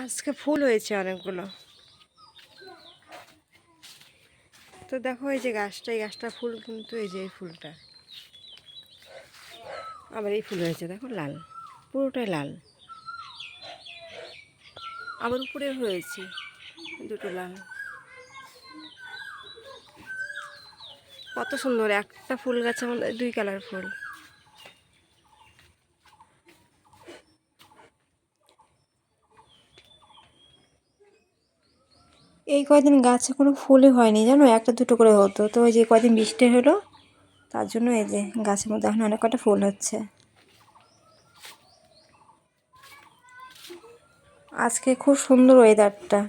আজকে ফুল হয়েছে অনেকগুলো। তো দেখো এই যে গাছটা, এই গাছটা ফুল কিন্তু এই যে এই ফুলটা। আবার এই ফুল হয়েছে, দেখো লাল, পুরোটাই লাল। আবার উপরে হয়েছে, দুটো লাল। কত সুন্দর, একটা ফুল গাছের মধ্যে দুই কালার ফুল। এই কয়দিন গাছে কোনো ফুলই হয়নি, জানো? একটা দুটো করে হতো। তো ওই যে কয়দিন বৃষ্টি হলো, তার জন্য এই যে গাছের মধ্যে এখন অনেক কটা ফুল হচ্ছে। আজকে খুব সুন্দর ওয়েদারটা